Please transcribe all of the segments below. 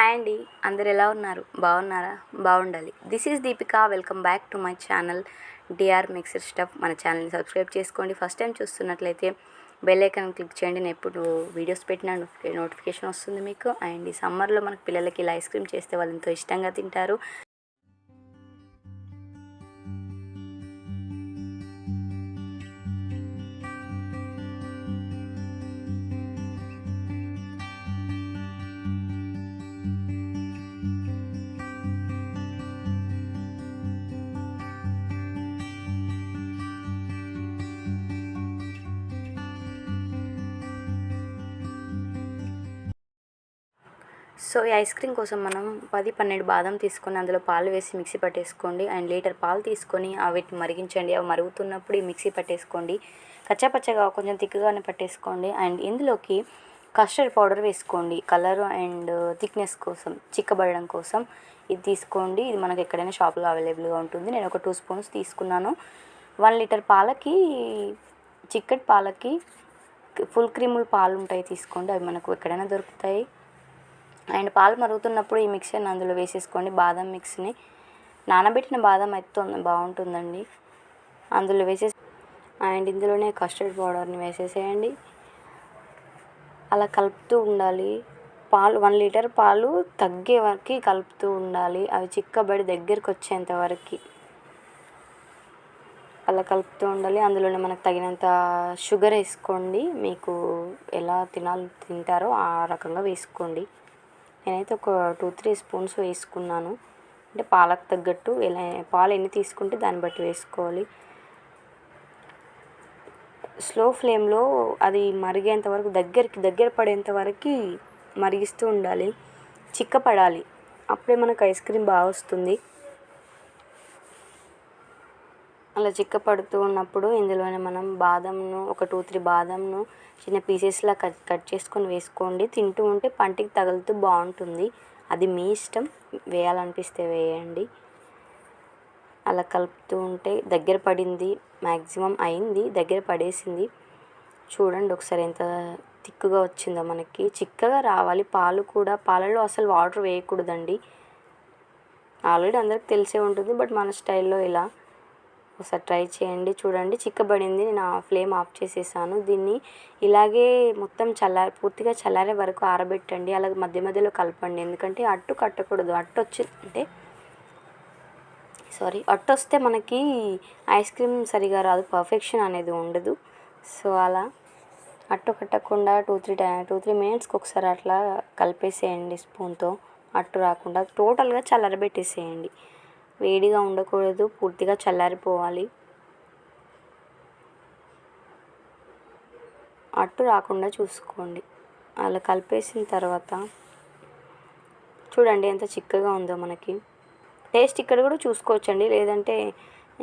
Hi అండి. అందరు ఎలా ఉన్నారు? బాగున్నారా? బాగుండాలి. This is Deepika welcome back to my channel D R mixer stuff మన ఛానల్ని సబ్స్క్రైబ్ చేసుకోండి. ఫస్ట్ టైం చూస్తున్నట్లయితే బెల్ ఐకాన్ క్లిక్ చేయండి. నేను ఎప్పుడు వీడియోస్ పెట్టిన నోటిఫికేషన్ వస్తుంది మీకు. అండ్ ఈ సమ్మర్లో మనకు పిల్లలకి ఇలా ఐస్ క్రీమ్ చేస్తే వాళ్ళు ఎంతో ఇష్టంగా తింటారు. సో ఈ ఐస్ క్రీమ్ కోసం మనం పది పన్నెండు బాదం తీసుకొని అందులో పాలు వేసి మిక్సీ పట్టేసుకోండి. అండ్ లీటర్ పాలు తీసుకొని వీటిని మరిగించండి. అవి మరుగుతున్నప్పుడు ఈ మిక్సీ పట్టేసుకోండి. కచ్చాపచ్చగా కొంచెం తిక్కుగానే పట్టేసుకోండి. అండ్ ఇందులోకి కస్టర్డ్ పౌడర్ వేసుకోండి. కలర్ అండ్ థిక్నెస్ కోసం చిక్కబడడం కోసం ఇది తీసుకోండి. ఇది మనకు ఎక్కడైనా షాప్లో అవైలబుల్గా ఉంటుంది. నేను ఒక టూ స్పూన్స్ తీసుకున్నాను. వన్ లీటర్ పాలకి చిక్కటి పాలకి ఫుల్ క్రీములు పాలు ఉంటాయి తీసుకోండి. అవి మనకు ఎక్కడైనా దొరుకుతాయి. అండ్ పాలు మరుగుతున్నప్పుడు ఈ మిక్సర్ని అందులో వేసేసుకోండి. బాదం మిక్స్ని. నానబెట్టిన బాదం అయితే బాగుంటుందండి. అందులో వేసేసి అండ్ ఇందులోనే కస్టర్డ్ పౌడర్ని వేసేసేయండి. అలా కలుపుతూ ఉండాలి. పాలు వన్ లీటర్ పాలు తగ్గే వరకు కలుపుతూ ఉండాలి. అవి చిక్కబడి దగ్గరికి వచ్చేంత వరకు. అలా కలుపుతూ ఉండాలి. అందులోనే మనకు తగినంత షుగర్ వేసుకోండి. మీకు ఎలా తినాలి తింటారో ఆ రకంగా వేసుకోండి. నేనైతే ఒక టూ త్రీ స్పూన్స్ వేసుకున్నాను. అంటే పాలకు తగ్గట్టు ఎలా పాలు ఎన్ని తీసుకుంటే దాన్ని బట్టి వేసుకోవాలి. స్లో ఫ్లేమ్లో అది మరిగేంత వరకు దగ్గరికి దగ్గర పడేంత వరకు మరిగిస్తూ ఉండాలి. చిక్కపడాలి. అప్పుడే మనకు ఐస్ క్రీమ్ బాగా వస్తుంది. అలా చిక్కపడుతూ ఉన్నప్పుడు ఇందులోనే మనం బాదంను ఒక టూ త్రీ బాదంను చిన్న పీసెస్లా కట్ కట్ చేసుకొని వేసుకోండి. తింటూ ఉంటే పంటికి తగులుతూ బాగుంటుంది. అది మీ ఇష్టం. వేయాలనిపిస్తే వేయండి. అలా కలుపుతూ ఉంటే దగ్గర పడింది మ్యాక్సిమం అయింది దగ్గర పడేసింది. చూడండి ఒకసారి ఎంత తిక్కుగా వచ్చిందో మనకి. చిక్కగా రావాలి. పాలు కూడా పాలలో అసలు వాటర్ వేయకూడదండి. ఆల్రెడీ అందరికి తెలిసే ఉంటుంది బట్ మన స్టైల్లో ఇలా ఒకసారి ట్రై చేయండి. చూడండి. చిక్కబడింది. నేను ఆ ఫ్లేమ్ ఆఫ్ చేసేసాను. దీన్ని ఇలాగే మొత్తం చల్లారి పూర్తిగా చల్లారే వరకు ఆరబెట్టండి. అలాగే మధ్య మధ్యలో కలపండి. ఎందుకంటే అట్టు కట్టకూడదు. అట్టు వచ్చి అంటే సారీ అట్టు వస్తే మనకి ఐస్ క్రీమ్ సరిగా రాదు. పర్ఫెక్షన్ అనేది ఉండదు. సో అలా అట్టు కట్టకుండా టూ త్రీ టై టూ త్రీ మినిట్స్కి ఒకసారి అట్లా కలిపేసేయండి స్పూన్తో. అట్టు రాకుండా టోటల్గా చల్లరబెట్టేసేయండి. వేడిగా ఉండకూడదు పూర్తిగా చల్లారిపోవాలి. అట్టు రాకుండా చూసుకోండి. అలా కలిపేసిన తర్వాత చూడండి ఎంత చిక్కగా ఉందో మనకి. టేస్ట్ ఇక్కడ కూడా చూసుకోవచ్చండి లేదంటే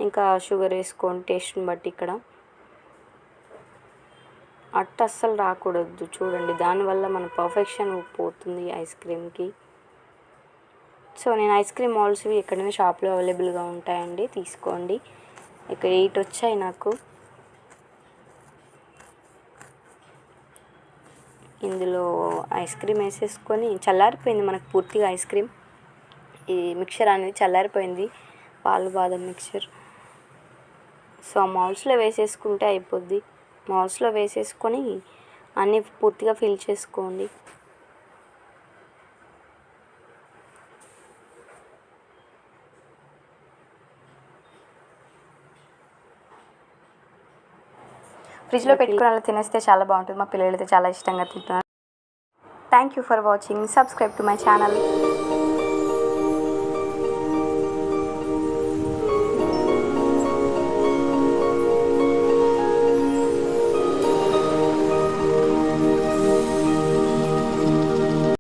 ఇంకా షుగర్ వేసుకోండి టేస్ట్ని బట్టి ఇక్కడ. అట్టు అస్సలు రాకూడదు చూడండి దానివల్ల మన పర్ఫెక్షన్ పోతుంది ఐస్ క్రీమ్కి. సో నేను ఐస్ క్రీమ్ మాల్స్ ఎక్కడైనా షాప్లో అవైలబుల్గా ఉంటాయండి తీసుకోండి. ఇక్కడ ఎయిట్ వచ్చాయి నాకు. ఇందులో ఐస్ క్రీమ్ వేసేసుకొని చల్లారిపోయింది మనకు పూర్తిగా ఐస్ క్రీమ్. ఈ మిక్చర్ అనేది చల్లారిపోయింది పాలు బాదం మిక్చర్. సో ఆ మాల్స్లో వేసేసుకుంటే అయిపోద్ది. మాల్స్లో వేసేసుకొని అన్నీ పూర్తిగా ఫిల్ చేసుకోండి. ఫ్రిడ్జ్లో పెట్టుకుని అలా తినేస్తే చాలా బాగుంటుంది. మా పిల్లలు అయితే చాలా ఇష్టంగా తింటున్నారు. Thank you for watching subscribe to my channel